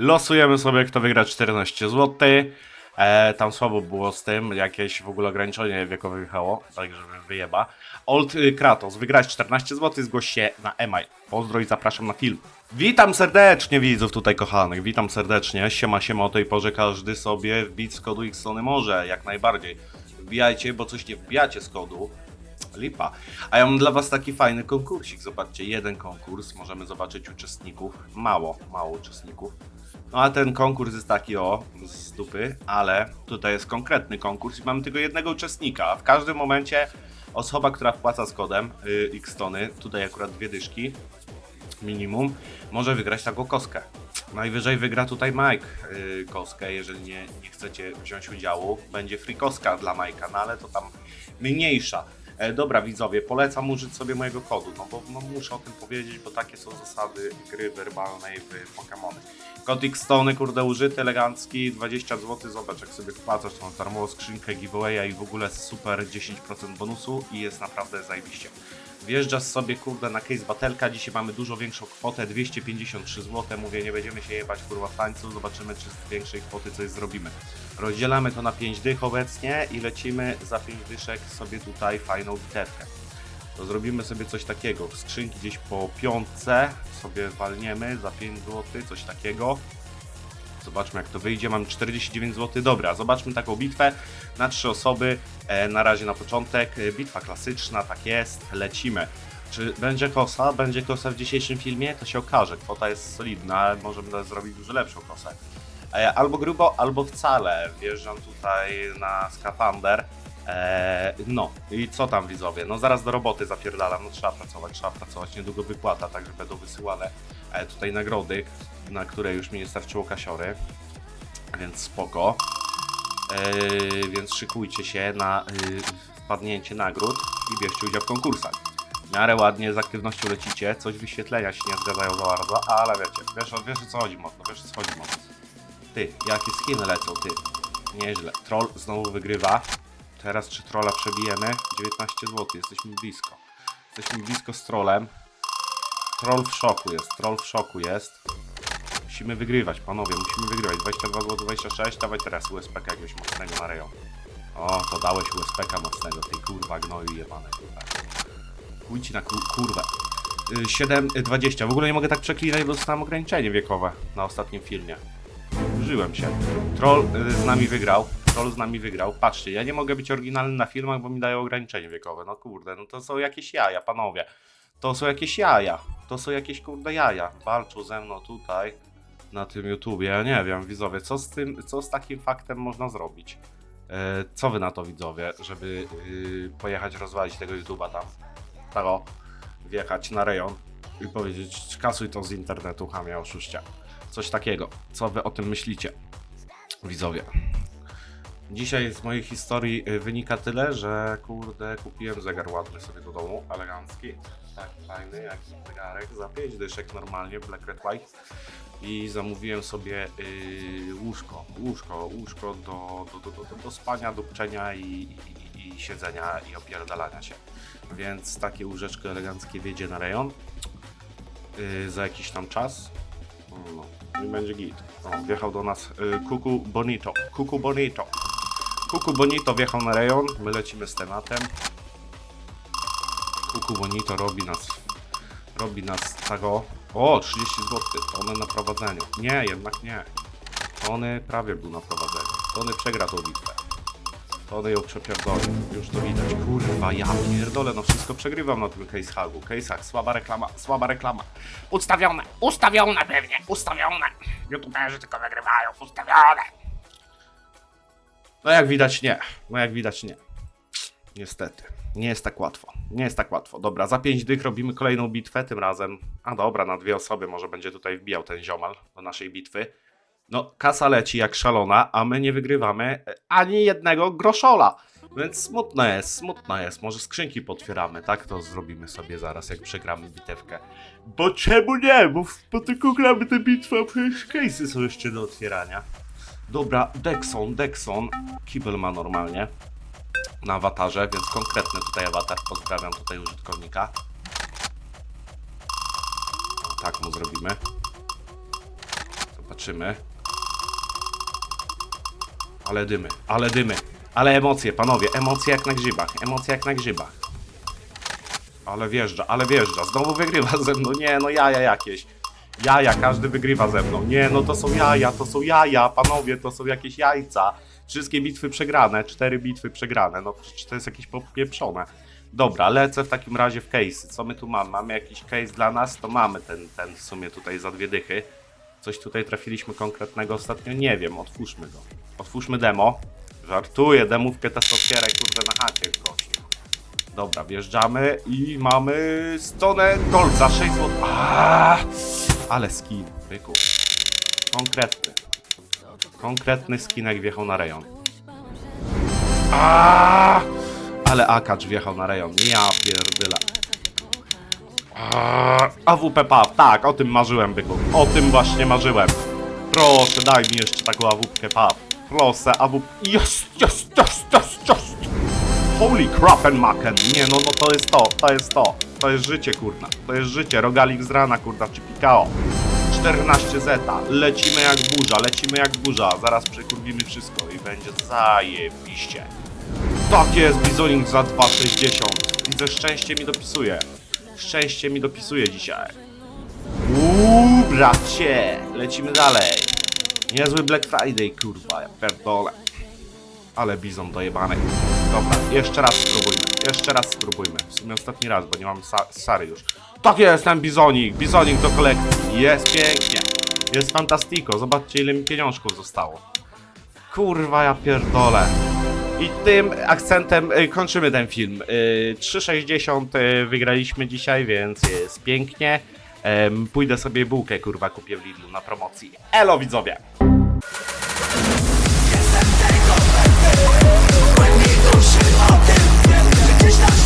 Losujemy sobie, kto wygra 14 zł. E, tam słabo było z tym, jakieś w ogóle ograniczenie wiekowe jechało, tak żeby wyjeba. Old y, Kratos, wygrać 14 zł, zgłoś się na email. Pozdro i zapraszam na film. Witam serdecznie widzów tutaj kochanych, witam serdecznie. Siema, siema, o tej porze każdy sobie wbić z kodu Xtony może, jak najbardziej. Wbijajcie, bo coś nie wbijacie z kodu. A ja mam dla Was taki fajny konkursik. Zobaczcie, jeden konkurs, możemy zobaczyć uczestników. Mało, mało uczestników. No a ten konkurs jest taki o, z dupy, ale tutaj jest konkretny konkurs i mamy tylko jednego uczestnika. A w każdym momencie osoba, która wpłaca z kodem y, Xtony, tutaj akurat dwie dyszki, minimum, może wygrać taką koskę. Najwyżej wygra tutaj Mike yy, koskę, jeżeli nie, nie chcecie wziąć udziału. Będzie free koska dla Majka, no ale to tam mniejsza. E, dobra widzowie, polecam użyć sobie mojego kodu, no bo no, muszę o tym powiedzieć, bo takie są zasady gry werbalnej w Pokémony. Kod Xtony, kurde, użyty, elegancki, 20 zł, zobacz jak sobie wpłacasz tą darmową skrzynkę giveawaya i w ogóle super 10% bonusu i jest naprawdę zajebiście. Wjeżdżasz sobie, kurde, na case batelka. Dzisiaj mamy dużo większą kwotę, 253 zł. Mówię, nie będziemy się jebać, kurwa, w tańcu. Zobaczymy, czy z większej kwoty coś zrobimy. Rozdzielamy to na 5 dych obecnie i lecimy za 5 dyszek sobie tutaj fajną bitewkę. To zrobimy sobie coś takiego. Skrzynki gdzieś po piątce sobie walniemy za 5 zł, coś takiego. Zobaczmy jak to wyjdzie. Mam 49 zł. Dobra, zobaczmy taką bitwę na trzy osoby. E, na razie na początek. E, bitwa klasyczna, tak jest. Lecimy. Czy będzie kosa? Będzie kosa w dzisiejszym filmie? To się okaże. Kwota jest solidna, możemy zrobić dużo lepszą kosę. E, albo grubo, albo wcale. Wjeżdżam tutaj na skafander. E, no i co tam widzowie? No zaraz do roboty zapierdalam. No trzeba pracować, trzeba pracować. Niedługo wypłata, także będą wysyłane e, tutaj nagrody, na które już mi nie starczyło kasiory. Więc spoko. E, więc szykujcie się na y, wpadnięcie nagród i bierzcie udział w konkursach. W miarę ładnie z aktywnością lecicie, coś wyświetlenia się nie zgadzają za bardzo, ale wiecie, wiesz, wiesz o co chodzi mocno, wiesz o co chodzi mocno. Ty, jakie skiny lecą, ty. Nieźle. Troll znowu wygrywa. Teraz czy trolla przebijemy? 19 zł, jesteśmy blisko. Jesteśmy blisko z trollem. Troll w szoku jest, troll w szoku jest. Musimy wygrywać, panowie, musimy wygrywać. 22 zł, 26, dawaj teraz USPK jakiegoś mocnego na. O, to dałeś USPK mocnego, tej kurwa gnoju jebane. Chuj ci na kur kurwę. Y, 7, y, 20. W ogóle nie mogę tak przeklinać, bo dostałem ograniczenie wiekowe na ostatnim filmie. Użyłem się. Troll y, z nami wygrał. Troll z nami wygrał. Patrzcie, ja nie mogę być oryginalny na filmach, bo mi dają ograniczenie wiekowe. No kurde, no to są jakieś jaja, panowie. To są jakieś jaja. To są jakieś kurde jaja. Walczą ze mną tutaj na tym YouTubie. Ja nie wiem, widzowie, co z tym, co z takim faktem można zrobić? E, co wy na to widzowie, żeby yy, pojechać rozwalić tego YouTuba tam? Tak o, wjechać na rejon i powiedzieć, kasuj to z internetu, chamia oszuścia. Coś takiego. Co wy o tym myślicie, widzowie? Dzisiaj z mojej historii y, wynika tyle, że kurde kupiłem zegar ładny sobie do domu, elegancki, tak fajny jak zegarek, za 5 dyszek normalnie, Black Red White i zamówiłem sobie y, łóżko, łóżko, łóżko do, do, do, do, do, spania, do pczenia i, i, i siedzenia i opierdalania się. Więc takie łóżeczko eleganckie wiedzie na rejon y, za jakiś tam czas. No, i będzie git. O, wjechał do nas y, Kuku Bonito. Kuku Bonito. Kuku Bonito wjechał na rejon, my lecimy z tematem. Kuku Bonito robi nas, robi nas tego. O, 30 zł, Tony na prowadzeniu. Nie, jednak nie. Tony prawie był na prowadzeniu. Tony przegra tą bitwę. Tony ją przepierdoli. Już to widać. Kurwa, ja pierdolę, no wszystko przegrywam na tym case hagu. Case'ach, słaba reklama, słaba reklama. Ustawione, ustawione pewnie, ustawione. YouTuberzy tylko wygrywają, ustawione. No jak widać nie. No jak widać nie. Niestety. Nie jest tak łatwo. Nie jest tak łatwo. Dobra, za 5 dych robimy kolejną bitwę, tym razem. A dobra, na dwie osoby może będzie tutaj wbijał ten ziomal do naszej bitwy. No, kasa leci jak szalona, a my nie wygrywamy e, ani jednego groszola. Więc smutno jest, smutno jest. Może skrzynki potwieramy, tak? To zrobimy sobie zaraz, jak przegramy bitewkę. Bo czemu nie? Bo, bo tylko gramy tę bitwę, a przecież case'y są jeszcze do otwierania. Dobra, Dexon, Dexon. Kibel ma normalnie na awatarze, więc konkretny tutaj awatar. Pozdrawiam tutaj użytkownika. Tak mu zrobimy. Patrzymy. Ale dymy, ale dymy. Ale emocje, panowie, emocje jak na grzybach, emocje jak na grzybach. Ale wjeżdża, ale wjeżdża, znowu wygrywa ze mną, nie no jaja jakieś. Jaja, każdy wygrywa ze mną. Nie, no to są jaja, to są jaja, panowie, to są jakieś jajca. Wszystkie bitwy przegrane, cztery bitwy przegrane, no przecież to jest jakieś popieprzone. Dobra, lecę w takim razie w case. Co my tu mamy? Mamy jakiś case dla nas? To mamy ten, ten w sumie tutaj za dwie dychy. Coś tutaj trafiliśmy konkretnego ostatnio? Nie wiem, otwórzmy go. Otwórzmy demo. Żartuję, demówkę też otwieraj, kurde, na chacie gościu. Dobra, wjeżdżamy i mamy stonę Golca, 6 zł. Aaaa, ale skin, byku. Konkretny. Konkretny skinek wjechał na rejon. Aaaa, ale akacz wjechał na rejon. Ja pierdyle. Aaaa, AWP PAW, tak, o tym marzyłem, byku. O tym właśnie marzyłem. Proszę, daj mi jeszcze taką AWP PAW. Proszę, AWP... Jest, jest, jest, jest, jest. Holy crap and macken. Nie, no, no to jest to, to jest to. To jest życie, kurna. To jest życie. Rogalik z rana, kurna, czy pikao. 14 zeta. Lecimy jak burza, lecimy jak burza. Zaraz przekurwimy wszystko i będzie zajebiście. Tak jest, Bizonik za 2,60. Widzę, szczęście mi dopisuje. Szczęście mi dopisuje dzisiaj. Uuu, bracie. Lecimy dalej. Niezły Black Friday, kurwa, ja pierdolę. Ale bizon dojebany. Dobra, jeszcze raz spróbujmy. Jeszcze raz spróbujmy. W sumie ostatni raz, bo nie mam sa Sary już. Tak jest, ten bizonik. Bizonik do kolekcji. Jest pięknie. Jest fantastiko. Zobaczcie, ile mi pieniążków zostało. Kurwa, ja pierdolę. I tym akcentem y, kończymy ten film. Y, 3,60 y, wygraliśmy dzisiaj, więc jest pięknie. Pójdę sobie bułkę, kurwa, kupię w Lidlu na promocji. Elo, widzowie! Stop.